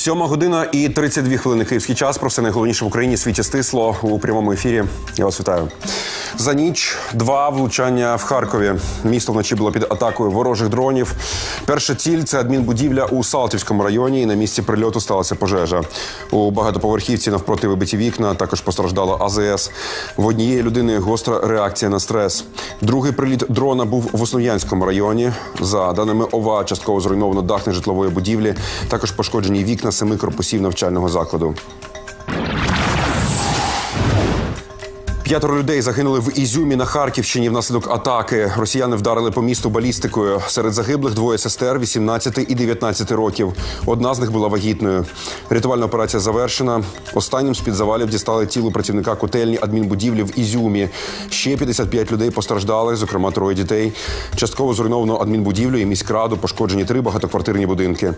Сьома година і 32 хвилини київський час. Про все найголовніше в Україні світі стисло у прямому ефірі. Я вас вітаю. За ніч два влучання в Харкові. Місто вночі було під атакою ворожих дронів. Перша ціль це адмінбудівля у Салтівському районі. І на місці прильоту сталася пожежа. У багатоповерхівці навпроти вибиті вікна. Також постраждала АЗС. В однієї людини гостра реакція на стрес. Другий приліт дрона був в Основ'янському районі. За даними ОВА, частково зруйновано дах нежитлової будівлі. Також пошкоджені вікна семи корпусів навчального закладу. П'ятеро людей загинули в Ізюмі на Харківщині внаслідок атаки. Росіяни вдарили по місту балістикою. Серед загиблих двоє сестер 18 і 19 років. Одна з них була вагітною. Рятувальна операція завершена. Останнім з під завалів дістали тіло працівника котельні адмінбудівлі в Ізюмі. Ще 55 людей постраждали, зокрема троє дітей. Частково зруйновано адмінбудівлю і міськраду. Пошкоджені три багатоквартирні будинки.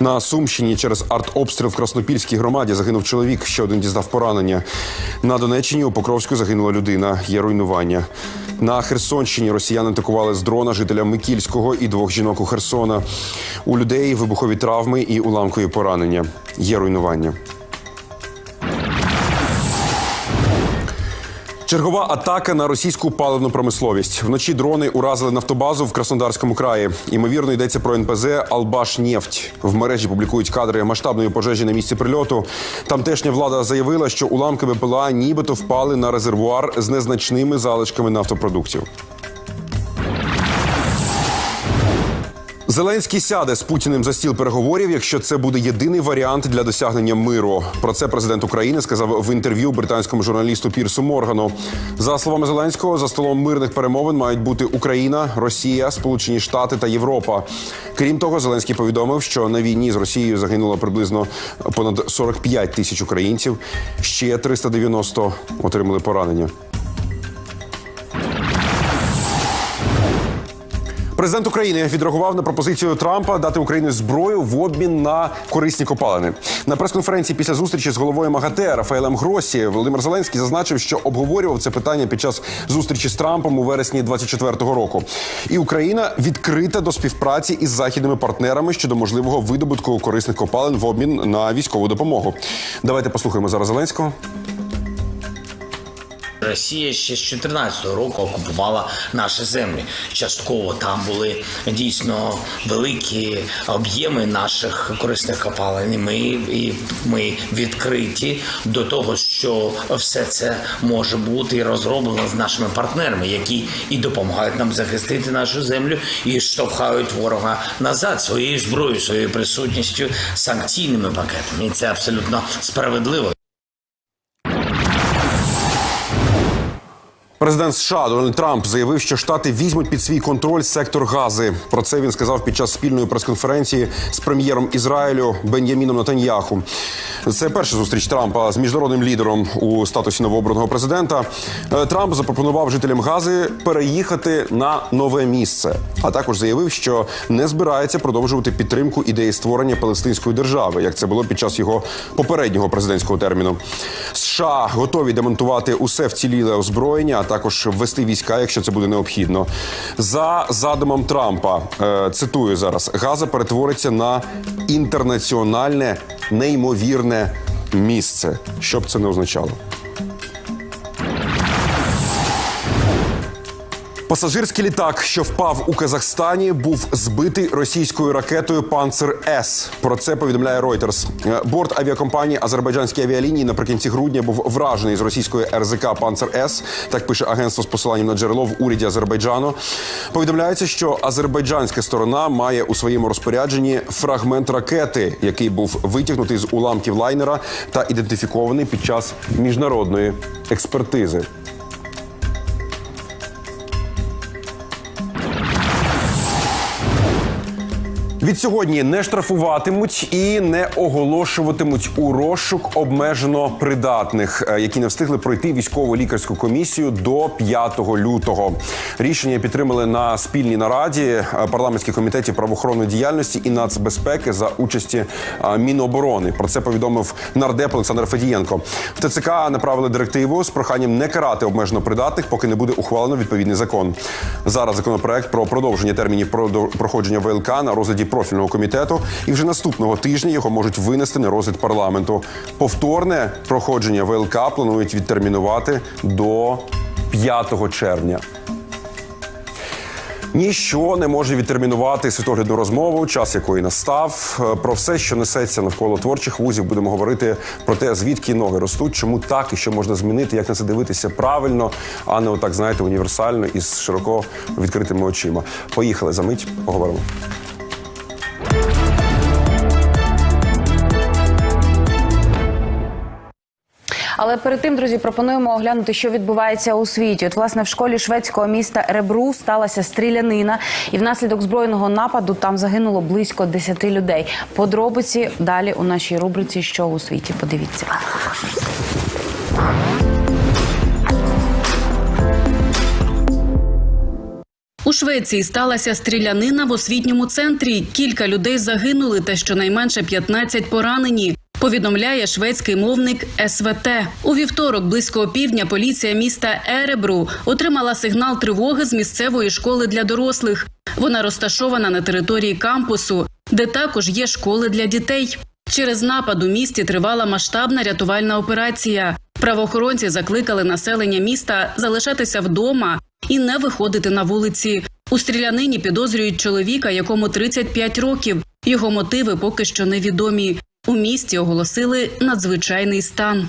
На Сумщині через артобстріл в Краснопільській громаді загинув чоловік. Ще один дізнав поранення. На Донеччині у Покровську загинула людина. Є руйнування. На Херсонщині росіяни атакували з дрона жителя Микільського і двох жінок у Херсона. У людей вибухові травми і уламкові поранення. Є руйнування. Чергова атака на російську паливну промисловість. Вночі дрони уразили нафтобазу в Краснодарському краї. Ймовірно, йдеться про НПЗ Албашнефть. В мережі публікують кадри масштабної пожежі на місці прильоту. Тамтешня влада заявила, що уламки БПЛА нібито впали на резервуар з незначними залишками нафтопродуктів. Зеленський сяде з Путіним за стіл переговорів, якщо це буде єдиний варіант для досягнення миру. Про це президент України сказав в інтерв'ю британському журналісту Пірсу Моргану. За словами Зеленського, за столом мирних перемовин мають бути Україна, Росія, Сполучені Штати та Європа. Крім того, Зеленський повідомив, що на війні з Росією загинуло приблизно понад 45 тисяч українців. Ще 390 отримали поранення. Президент України відреагував на пропозицію Трампа дати Україні зброю в обмін на корисні копалини. На прес-конференції після зустрічі з головою МАГАТЕ Рафаелем Гросі Володимир Зеленський зазначив, що обговорював це питання під час зустрічі з Трампом у вересні 24-го року. І Україна відкрита до співпраці із західними партнерами щодо можливого видобутку корисних копалин в обмін на військову допомогу. Давайте послухаємо зараз Зеленського. Росія ще з 2014 року окупувала наші землі. Частково там були дійсно великі об'єми наших корисних копалин. Ми і ми відкриті до того, що все це може бути розроблено з нашими партнерами, які і допомагають нам захистити нашу землю, і штовхають ворога назад своєю зброєю, своєю присутністю, санкційними пакетами. І це абсолютно справедливо. Президент США Дональд Трамп заявив, що штати візьмуть під свій контроль сектор Гази. Про це він сказав під час спільної прес-конференції з прем'єром Ізраїлю Бен'яміном Натаньяху. Це перша зустріч Трампа з міжнародним лідером у статусі новообраного президента. Е, Трамп запропонував жителям Гази переїхати на нове місце, а також заявив, що не збирається продовжувати підтримку ідеї створення палестинської держави, як це було під час його попереднього президентського терміну. США готові демонтувати усе вціліле озброєння, також ввести війська, якщо це буде необхідно. За задумом Трампа е, цитую зараз: Газа перетвориться на інтернаціональне неймовірне місце, що б це не означало. Пасажирський літак, що впав у Казахстані, був збитий російською ракетою Панцер С. Про це повідомляє Reuters. Е, Борт авіакомпанії Азербайджанські авіалінії наприкінці грудня був вражений з російської РЗК Панцер С. Так пише агентство з посиланням на джерело в уряді Азербайджану. Повідомляється, що азербайджанська сторона має у своєму розпорядженні фрагмент ракети, який був витягнутий з уламків лайнера та ідентифікований під час міжнародної експертизи. Від сьогодні не штрафуватимуть і не оголошуватимуть у розшук обмежено придатних, е, які не встигли пройти військово лікарську комісію до 5 лютого. Рішення підтримали на спільній нараді е, парламентських комітетів правоохоронної діяльності і нацбезпеки за участі е, Міноборони. Про це повідомив нардеп Олександр Федієнко. В ТЦК направили директиву з проханням не карати обмежено придатних, поки не буде ухвалено відповідний закон. Зараз законопроект про продовження термінів проходження ВЛК на розгляді профільного комітету, і вже наступного тижня його можуть винести на розгляд парламенту. Повторне проходження ВЛК планують відтермінувати до 5 червня. Ніщо не може відтермінувати світоглядну розмову, час якої настав. Е, Про все, що несеться навколо творчих вузів, будемо говорити про те, звідки ноги ростуть, чому так і що можна змінити, як на це дивитися правильно, а не отак, знаєте, універсально і з широко відкритими очима. Поїхали за мить, поговоримо. Але перед тим, друзі, пропонуємо оглянути, що відбувається у світі. От, власне, в школі шведського міста Ребру сталася стрілянина, і внаслідок збройного нападу там загинуло близько 10 людей. Подробиці далі у нашій рубриці Що у світі? Подивіться. У Швеції сталася стрілянина в освітньому центрі. Кілька людей загинули та щонайменше 15 поранені. Повідомляє шведський мовник СВТ. У вівторок, близько опівдня, поліція міста Еребру отримала сигнал тривоги з місцевої школи для дорослих. Вона розташована на території кампусу, де також є школи для дітей. Через напад у місті тривала масштабна рятувальна операція. Правоохоронці закликали населення міста залишатися вдома і не виходити на вулиці. У стрілянині підозрюють чоловіка, якому 35 років. Його мотиви поки що невідомі. У місті оголосили надзвичайний стан.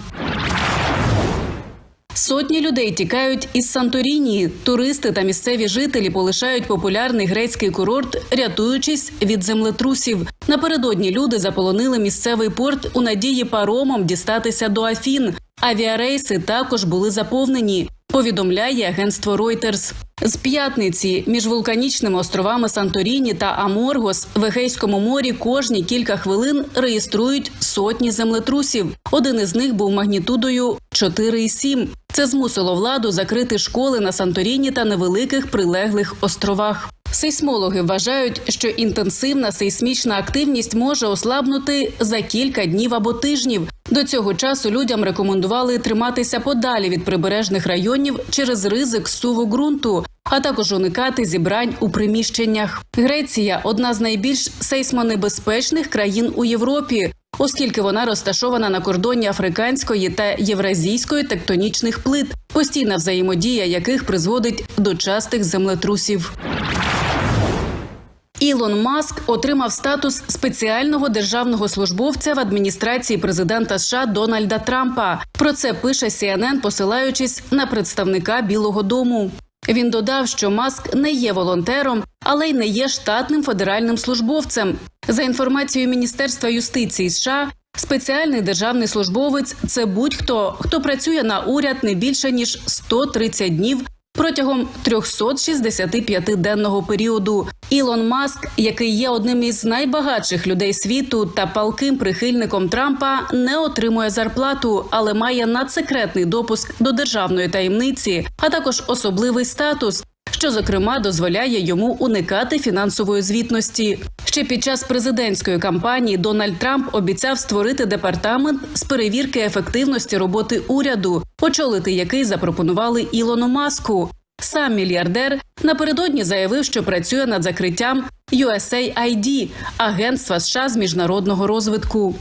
Сотні людей тікають із Санторінії. Туристи та місцеві жителі полишають популярний грецький курорт, рятуючись від землетрусів. Напередодні люди заполонили місцевий порт у надії паромом дістатися до Афін. Авіарейси також були заповнені. Повідомляє агентство Reuters. З п'ятниці між вулканічними островами Санторіні та Аморгос в Егейському морі кожні кілька хвилин реєструють сотні землетрусів. Один із них був магнітудою 4,7. Це змусило владу закрити школи на Санторіні та невеликих прилеглих островах. Сейсмологи вважають, що інтенсивна сейсмічна активність може ослабнути за кілька днів або тижнів. До цього часу людям рекомендували триматися подалі від прибережних районів через ризик суву ґрунту, а також уникати зібрань у приміщеннях. Греція одна з найбільш сейсмонебезпечних країн у Європі. Оскільки вона розташована на кордоні африканської та євразійської тектонічних плит, постійна взаємодія яких призводить до частих землетрусів. Ілон Маск отримав статус спеціального державного службовця в адміністрації президента США Дональда Трампа. Про це пише CNN, посилаючись на представника Білого Дому. Він додав, що Маск не є волонтером, але й не є штатним федеральним службовцем. За інформацією Міністерства юстиції США, спеціальний державний службовець це будь-хто, хто працює на уряд не більше ніж 130 днів протягом 365-денного періоду. Ілон Маск, який є одним із найбагатших людей світу та палким прихильником Трампа, не отримує зарплату, але має надсекретний допуск до державної таємниці, а також особливий статус. Що зокрема дозволяє йому уникати фінансової звітності. Ще під час президентської кампанії Дональд Трамп обіцяв створити департамент з перевірки ефективності роботи уряду, очолити який запропонували Ілону Маску. Сам мільярдер напередодні заявив, що працює над закриттям USAID – агентства США з міжнародного розвитку.